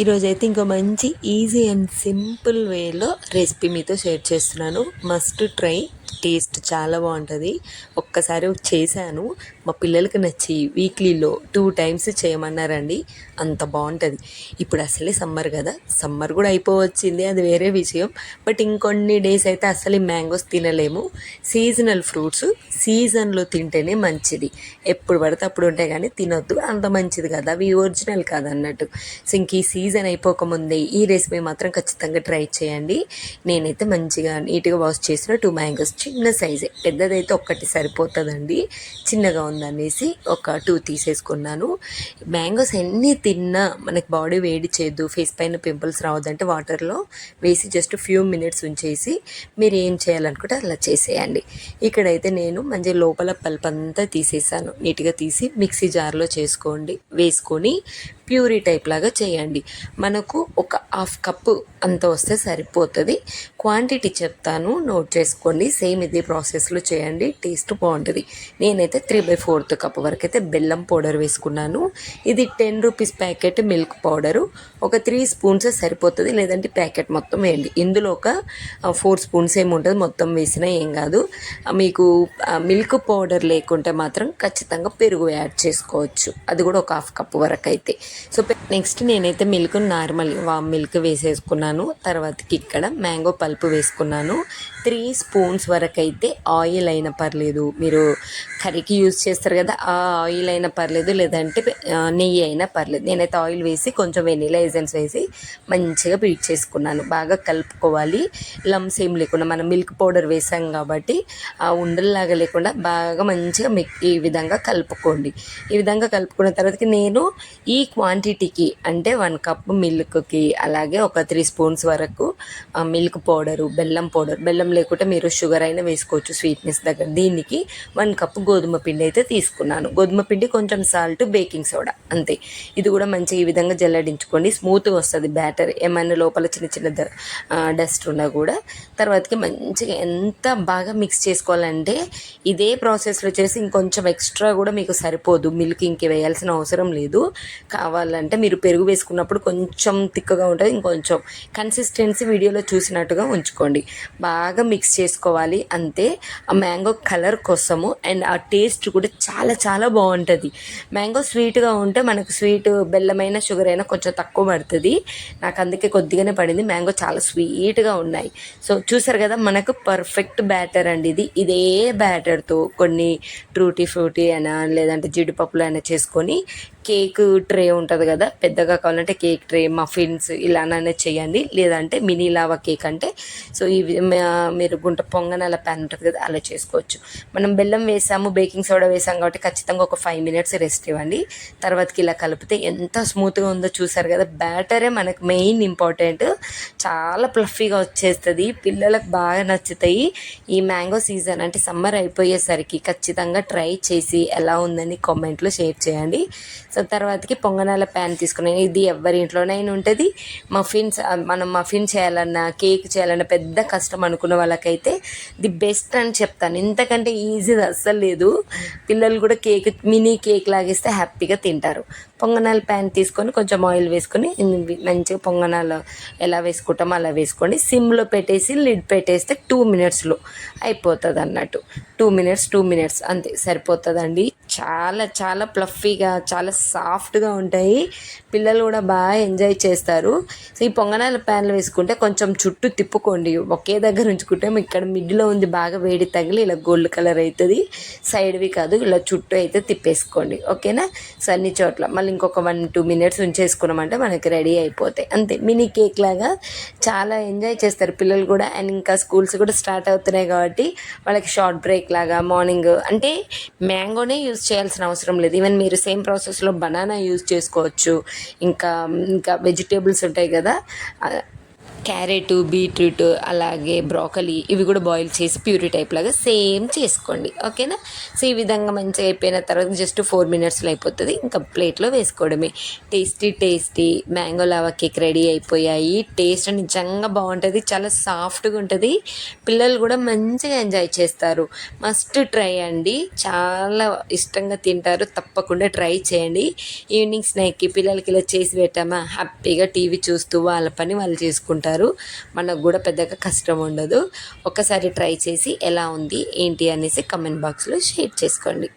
ఈరోజు అయితే ఇంకో మంచి ఈజీ అండ్ సింపుల్ వేలో రెసిపీ మీతో షేర్ చేస్తున్నాను. మస్ట్ ట్రై టేస్ట్ చాలా బాగుంటుంది. ఒక్కసారి చేశాను. మా పిల్లలకి నచ్చి వీక్లీలో టూ టైమ్స్ చేయమన్నారండి. అంత బాగుంటుంది. ఇప్పుడు అసలే సమ్మర్ కదా. సమ్మర్ కూడా అయిపోవచ్చింది. అది వేరే విషయం. బట్ ఇంకొన్ని డేస్ అయితే అసలు మ్యాంగోస్ తినలేము. సీజనల్ ఫ్రూట్స్ సీజన్లో తింటేనే మంచిది. ఎప్పుడు పడితే అప్పుడు ఉంటాయి కానీ తినొద్దు. అంత మంచిది కదా. అవి ఒరిజినల్ కాదు అన్నట్టు సో ఇంక ఈ సీజన్ అయిపోకముందే ఈ రెసిపీ మాత్రం ఖచ్చితంగా ట్రై చేయండి. నేనైతే మంచిగా నీట్గా వాష్ చేసిన టూ మ్యాంగోస్ చిన్న సైజే. పెద్దదైతే ఒక్కటి సరిపోతుందండి. చిన్నగా ఉందనేసి ఒక టూ తీసేసుకున్నాను. మ్యాంగోస్ ఎన్ని తిన్నా మనకి బాడీ వేడి చేయదు ఫేస్ పైన పింపుల్స్ రావద్దంటే వాటర్లో వేసి జస్ట్ ఫ్యూ మినిట్స్ ఉంచేసి మీరు ఏం చేయాలనుకుంటే అలా చేసేయండి. ఇక్కడైతే నేను మంచి లోపల పల్పంతా అంతా తీసేసాను. నీట్గా తీసి మిక్సీ జార్లో చేసుకోండి. వేసుకొని ప్యూరీ టైప్ లాగా చేయండి. మనకు ఒక హాఫ్ కప్పు అంత వస్తే సరిపోతుంది. క్వాంటిటీ చెప్తాను నోట్ చేసుకోండి. సేమ్ ఇదే ప్రాసెస్లో చేయండి. టేస్ట్ బాగుంటుంది. నేనైతే త్రీ బై ఫోర్త్ కప్ వరకు అయితే బెల్లం పౌడర్ వేసుకున్నాను. ఇది ten rupees packet milk powder. ఒక త్రీ స్పూన్స్ సరిపోతుంది. లేదంటే ప్యాకెట్ మొత్తం వేయండి. ఇందులో ఒక ఫోర్ స్పూన్స్ ఏమి ఉంటుంది మొత్తం వేసినా ఏం కాదు. మీకు మిల్క్ పౌడర్ లేకుంటే మాత్రం ఖచ్చితంగా పెరుగు యాడ్ చేసుకోవచ్చు. అది కూడా ఒక హాఫ్ కప్ వరకు అయితే. సో నెక్స్ట్ నేనైతే మిల్క్ నార్మల్ వామ్ మిల్క్ వేసేసుకున్నాను. తర్వాతకి ఇక్కడ మ్యాంగో పల్పు వేసుకున్నాను. త్రీ స్పూన్స్ వరకు అయితే ఆయిల్ అయినా పర్లేదు. మీరు కర్రీకి యూజ్ చేస్తారు కదా ఆ ఆయిల్ అయినా పర్లేదు లేదంటే నెయ్యి అయినా పర్లేదు. నేనైతే ఆయిల్ వేసి కొంచెం వెనీలా ఎసెన్స్ వేసి మంచిగా బీట్ చేసుకున్నాను. బాగా కలుపుకోవాలి. లమ్స్ ఏం లేకుండా మనం మిల్క్ పౌడర్ వేసాం కాబట్టి ఆ ఉండల్లాగా లేకుండా బాగా మంచిగా ఈ విధంగా కలుపుకోండి. ఈ విధంగా కలుపుకున్న తర్వాతకి నేను ఈ క్వాంటిటీకి అంటే వన్ కప్ మిల్క్కి అలాగే ఒక త్రీ స్పూన్స్ వరకు మిల్క్ పౌడరు బెల్లం పౌడర్ బెల్లం లేకుంటే మీరు షుగర్ అయినా వేసుకోవచ్చు స్వీట్నెస్ దగ్గర. దీనికి వన్ కప్ గోధుమ పిండి అయితే తీసుకున్నాను. గోధుమ పిండి కొంచెం సాల్ట్ బేకింగ్ సోడా అంతే. ఇది కూడా మంచిగా ఈ విధంగా జల్లడించుకోండి. స్మూత్గా వస్తుంది బ్యాటర్ ఏమైనా లోపల చిన్న చిన్న డస్ట్ ఉన్నా కూడా తర్వాతకి మంచిగా ఎంత బాగా మిక్స్ చేసుకోవాలంటే ఇదే ప్రాసెస్లో చేసి ఇంకొంచెం ఎక్స్ట్రా కూడా మీకు సరిపోదు. మిల్క్ ఇంక వేయాల్సిన అవసరం లేదు. కావాలంటే మీరు పెరుగు వేసుకున్నప్పుడు కొంచెం తిక్కగా ఉంటుంది. ఇంకొంచెం కన్సిస్టెన్సీ వీడియోలో చూసినట్టుగా ఉంచుకోండి. బాగా మిక్స్ చేసుకోవాలి. అంతే ఆ మ్యాంగో కలర్ కోసము అండ్ ఆ టేస్ట్ కూడా చాలా చాలా బాగుంటుంది. మ్యాంగో స్వీట్గా ఉంటే మనకు స్వీట్ బెల్లమైన షుగర్ అయినా కొంచెం తక్కువ పడుతుంది. నాకు అందుకే కొద్దిగానే పడింది. మ్యాంగో చాలా స్వీట్గా ఉన్నాయి. సో చూసారు కదా మనకు పర్ఫెక్ట్ బ్యాటర్ అండి ఇది. ఇదే బ్యాటర్తో కొన్ని ట్రూటీ ఫ్రూటీ అయినా లేదంటే జీడిపప్పులు అయినా చేసుకొని కేక్ ట్రే ఉంటుంది కదా పెద్దగా కావాలంటే కేక్ ట్రే మఫిన్స్ ఇలానే చేయండి. లేదంటే మినీ లావా కేక్ అంటే సో ఇవి మీరు గుంట పొంగన అలా ప్యాన్ ఉంటుంది కదా అలా చేసుకోవచ్చు. మనం బెల్లం వేసాము బేకింగ్ సోడా వేసాం కాబట్టి ఖచ్చితంగా ఒక ఫైవ్ మినిట్స్ రెస్ట్ ఇవ్వండి. తర్వాతకి ఇలా కలిపితే ఎంత స్మూత్గా ఉందో చూసారు కదా బ్యాటరే మనకు మెయిన్ ఇంపార్టెంట్. చాలా ప్లఫీగా వచ్చేస్తుంది పిల్లలకు బాగా నచ్చుతాయి. ఈ మ్యాంగో సీజన్ అంటే సమ్మర్ అయిపోయేసరికి ఖచ్చితంగా ట్రై చేసి ఎలా ఉందని కామెంట్లో షేర్ చేయండి. సో తర్వాతకి పొంగనాల ప్యాన్ తీసుకున్నాను ఇది ఎవరి ఇంట్లోనైనా ఉంటుంది. మఫిన్స్ మనం మఫిన్ చేయాలన్నా కేక్ చేయాలన్నా పెద్ద కష్టం అనుకున్న వాళ్ళకైతే ది బెస్ట్ అని చెప్తాను. ఇంతకంటే ఈజీది అస్సలు లేదు. పిల్లలు కూడా కేక్ మినీ కేక్ లాగేస్తే హ్యాపీగా తింటారు. పొంగనాల ప్యాన్ తీసుకొని కొంచెం ఆయిల్ వేసుకొని మంచిగా పొంగనాలు ఎలా వేసుకుంటామో అలా వేసుకోండి. సిమ్లో పెట్టేసి లిడ్ పెట్టేస్తే టూ మినిట్స్లో అయిపోతుంది అన్నట్టు టూ మినిట్స్ టూ మినిట్స్ అంతే సరిపోతుందండి. చాలా చాలా ప్లఫీగా చాలా సాఫ్ట్గా ఉంటాయి. పిల్లలు కూడా బాగా ఎంజాయ్ చేస్తారు. సో ఈ పొంగనాల ప్యాన్లు వేసుకుంటే కొంచెం చుట్టూ తిప్పుకోండి. ఒకే దగ్గర ఉంచుకుంటే ఇక్కడ మిడ్లో ఉంది బాగా వేడి తగిలి ఇలా గోల్డ్ కలర్ అవుతుంది సైడ్వి కాదు ఇలా చుట్టూ అయితే తిప్పేసుకోండి. ఓకేనా? సో అన్ని చోట్ల. మళ్ళీ ఇంకొక వన్ టూ మినిట్స్ ఉంచేసుకున్నామంటే మనకి రెడీ అయిపోతాయి. అంతే మినీ కేక్ లాగా చాలా ఎంజాయ్ చేస్తారు పిల్లలు కూడా. అండ్ ఇంకా స్కూల్స్ కూడా స్టార్ట్ అవుతున్నాయి కాబట్టి వాళ్ళకి షార్ట్ బ్రేక్ లాగా మార్నింగ్ అంటే మ్యాంగోనే యూస్ చేయాల్సిన అవసరం లేదు. ఈవెన్ మీరు సేమ్ ప్రాసెస్లో బనానా యూజ్ చేసుకోవచ్చు. ఇంకా ఇంకా వెజిటేబుల్స్ ఉంటాయి కదా క్యారెట్ బీట్రూట్ అలాగే బ్రోకలీ ఇవి కూడా బాయిల్ చేసి ప్యూరీ టైప్ లాగా సేమ్ చేసుకోండి. ఓకేనా? సో ఈ విధంగా మంచిగా అయిపోయిన తర్వాత జస్ట్ ఫోర్ మినిట్స్లో అయిపోతుంది. ఇంకా ప్లేట్లో వేసుకోవడమే. Tasty tasty mango lava cake ready అయిపోయాయి. టేస్ట్ నిజంగా బాగుంటుంది. చాలా సాఫ్ట్గా ఉంటుంది. పిల్లలు కూడా మంచిగా ఎంజాయ్ చేస్తారు. మస్ట్ ట్రై అండి. చాలా ఇష్టంగా తింటారు. తప్పకుండా ట్రై చేయండి. ఈవినింగ్ స్నాక్కి పిల్లలకి ఇలా చేసి పెట్టామా? హ్యాపీగా టీవీ చూస్తూ వాళ్ళ పని వాళ్ళు చేసుకుంటారు. మనకు కూడా పెద్దగా కష్టం ఉండదు. ఒకసారి ట్రై చేసి ఎలా ఉంది ఏంటి అనేసి కమెంట్ బాక్స్లో షేర్ చేసుకోండి.